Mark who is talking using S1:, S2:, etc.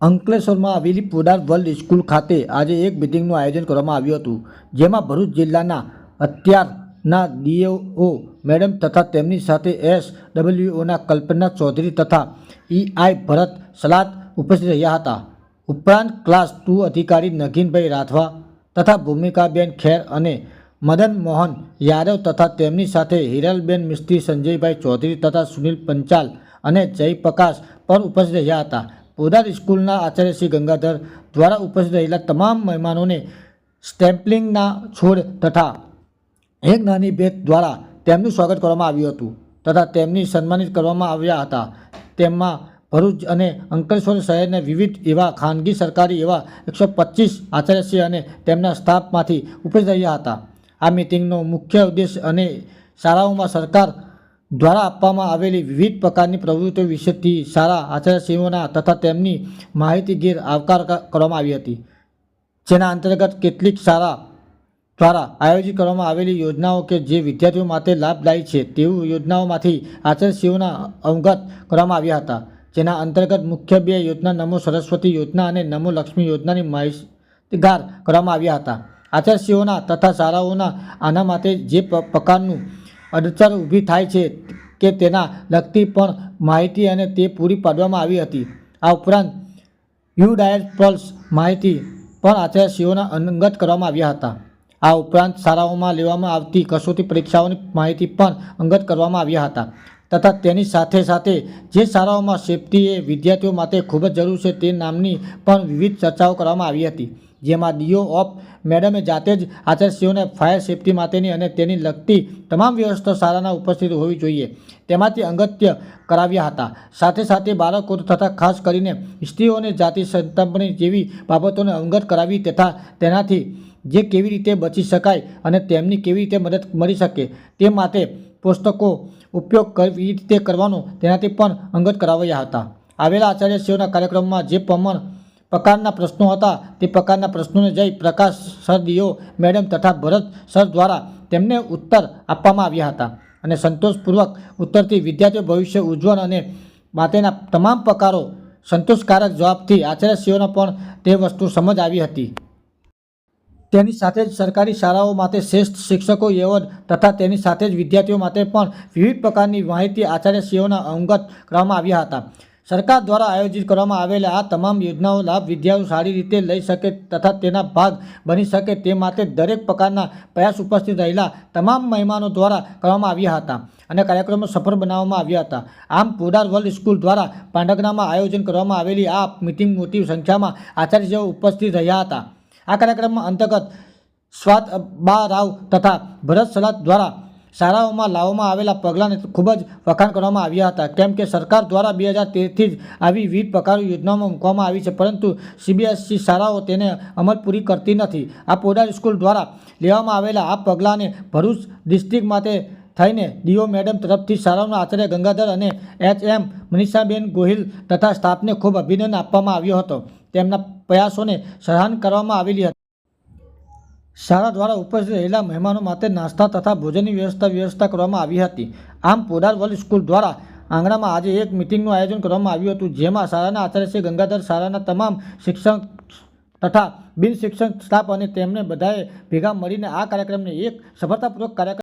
S1: અંકલેશ્વરમાં આવેલી Podar world school ખાતે આજે એક મિટિંગનું આયોજન કરવામાં આવ્યું હતું, જેમાં ભરૂચ જિલ્લાના અત્યારના ડીઓ મેડમ તથા તેમની સાથે એસ ડબલ્યુઓના કલ્પના ચૌધરી તથા ઈઆઈ ભરત સલાદ ઉપસ્થિત રહ્યા હતા. ઉપરાંત ક્લાસ ટુ અધિકારી નગીનભાઈ રાઠવા તથા ભૂમિકાબેન ખેર અને મદન મોહન યાદવ તથા તેમની સાથે હિરલબેન મિસ્ત્રી સંજયભાઈ ચૌધરી તથા સુનિલ પંચાલ અને જયપ્રકાશ પણ ઉપસ્થિત રહ્યા હતા. પોદાર સ્કૂલના આચાર્ય શ્રી ગંગાધર દ્વારા ઉપસ્થિત રહેલા તમામ મહેમાનોને સ્ટેમ્પલિંગના છોડ તથા એક નાની ભેટ દ્વારા તેમનું સ્વાગત કરવામાં આવ્યું હતું તથા તેમની સન્માનિત કરવામાં આવ્યા હતા. તેમાં ભરૂચ અને અંકલેશ્વર શહેરના વિવિધ એવા ખાનગી, સરકારી એવા એકસો પચીસ આચાર્યશ્રી અને તેમના સ્ટાફમાંથી ઉપસ્થિત રહ્યા હતા. આ મિટિંગનો મુખ્ય ઉદ્દેશ અને શાળાઓમાં સરકાર દ્વારા આપવામાં આવેલી વિવિધ પ્રકારની પ્રવૃત્તિઓ વિશેથી શાળા, આચાર્યશ્રીઓના તથા તેમની માહિતીગીર આવકાર કરવામાં આવી હતી. જેના અંતર્ગત કેટલીક શાળા દ્વારા આયોજિત કરવામાં આવેલી યોજનાઓ કે જે વિદ્યાર્થીઓ માટે લાભદાયી છે તેવી યોજનાઓમાંથી આચાર્યશ્રીઓના અવગત કરવામાં આવ્યા હતા. જેના અંતર્ગત મુખ્ય બે યોજના નમો સરસ્વતી યોજના અને નમો લક્ષ્મી યોજનાની માહિતીગાર કરવામાં આવ્યા હતા. આચાર્યશ્રીઓના તથા શાળાઓના આના માટે જે પ્રકારનું અડચણ ઊભી થાય છે કે તેના લગતી પણ માહિતી અને તે પૂરી પાડવામાં આવી હતી. આ ઉપરાંત યુ ડાયટ પલ્સ માહિતી પણ આચાર્યશ્રીઓના અંગત કરવામાં આવ્યા હતા. આ ઉપરાંત શાળાઓમાં લેવામાં આવતી કસોટી પરીક્ષાઓની માહિતી પણ અંગત કરવામાં આવ્યા હતા. તથા તેની સાથે સાથે જે શાળાઓમાં સેફટી એ વિદ્યાર્થીઓ માટે ખૂબ જ જરૂર છે તે નામની પણ વિવિધ ચર્ચાઓ કરવામાં આવી હતી. જેમાં ડીઓ ઓફ મેડમે જાતે જ આચાર્યશ્રીઓને ફાયર સેફટી માટેની અને તેની લગતી તમામ વ્યવસ્થા શાળાના ઉપસ્થિત હોવી જોઈએ. તેમાંથી અંગત્ય કરાવ્યા હતા. સાથે સાથે બાળકો તથા ખાસ કરીને સ્ત્રીઓને જાતિ સંતાપણી જેવી બાબતોને અંગત કરાવી તથા તેનાથી જે કેવી રીતે બચી શકાય અને તેમની કેવી રીતે મદદ મળી શકે તે માટે પુસ્તકો ઉપયોગ કેવી રીતે કરવાનો તેનાથી પણ અંગત કરાવ્યા હતા. આવેલા આચાર્યશ્રીઓના કાર્યક્રમમાં જે પ્રમાણ પ્રકારના પ્રશ્નો હતા. તે પ્રકારના પ્રશ્નોને જઈ પ્રકાશ સર ડીઓ મેડમ તથા ભરત સર દ્વારા તેમને ઉત્તર આપવામાં આવ્યા હતા અને સંતોષપૂર્વક ઉત્તરથી વિદ્યાર્થીઓ ભવિષ્ય ઉજ્જવળ અને માટેના તમામ પ્રકારો સંતોષકારક જવાબથી આચાર્યશ્રીઓને પણ તે વસ્તુ સમજ આવી હતી. તેની સાથે જ સરકારી શાળાઓ માટે શ્રેષ્ઠ શિક્ષકો એવોર્ડ તથા તેની સાથે જ વિદ્યાર્થીઓ માટે પણ વિવિધ પ્રકારની માહિતી આચાર્યશ્રીઓના અંગત કરવામાં આવ્યા હતા. સરકાર દ્વારા આયોજિત કરવામાં આવેલા આ તમામ યોજનાઓ લાભ વિદ્યાર્થીઓ સારી રીતે લઈ શકે તથા તેના ભાગ બની શકે તે માટે દરેક પ્રકારના પ્રયાસ ઉપસ્થિત રહેલા તમામ મહેમાનો દ્વારા કરવામાં આવ્યા હતા અને કાર્યક્રમો સફળ બનાવવામાં આવ્યા હતા. આમ પોડાર વર્લ્ડ સ્કૂલ દ્વારા પાંડગનામાં આયોજન કરવામાં આવેલી આ મિટિંગ મોટી સંખ્યામાં આચાર્યજીઓ ઉપસ્થિત રહ્યા હતા. આ કાર્યક્રમમાં અંતર્ગત સ્વાત બા રાવ તથા ભરત સલાદ દ્વારા શાળાઓમાં લાવવામાં આવેલા પગલાંને ખૂબ જ વખાણ કરવામાં આવ્યા હતા. કેમ કે સરકાર દ્વારા બે હજાર તેરથી જ આવી વિવિધ પ્રકારની યોજનાઓમાં મૂકવામાં આવી છે, પરંતુ સીબીએસસી શાળાઓ તેને અમલ પૂરી કરતી નથી. આ પોદાર સ્કૂલ દ્વારા લેવામાં આવેલા આ પગલાંને ભરૂચ ડિસ્ટ્રિક્ટ માટે થઈને ડીઓ મેડમ તરફથી શાળાઓના આચાર્ય ગંગાધર અને એચ એમ મનીષાબેન ગોહિલ તથા સ્ટાફને ખૂબ અભિનંદન આપવામાં આવ્યો હતો. તેમના પ્રયાસોને સરાહન કરવામાં આવેલી હતી. શાળા દ્વારા ઉપસ્થિત રહેલા મહેમાનો માટે નાસ્તા તથા ભોજનની વ્યવસ્થા વ્યવસ્થા કરવામાં આવી હતી. આમ પોદાર વર્લ્ડ સ્કૂલ દ્વારા આંગણામાં આજે એક મિટિંગનું આયોજન કરવામાં આવ્યું હતું, જેમાં શાળાના આચાર્ય શ્રી ગંગાધર, શાળાના તમામ શિક્ષક તથા બિન શિક્ષણ સ્ટાફ અને તેમને બધાએ ભેગા મળીને આ કાર્યક્રમને એક સફળતાપૂર્વક કાર્યક્રમ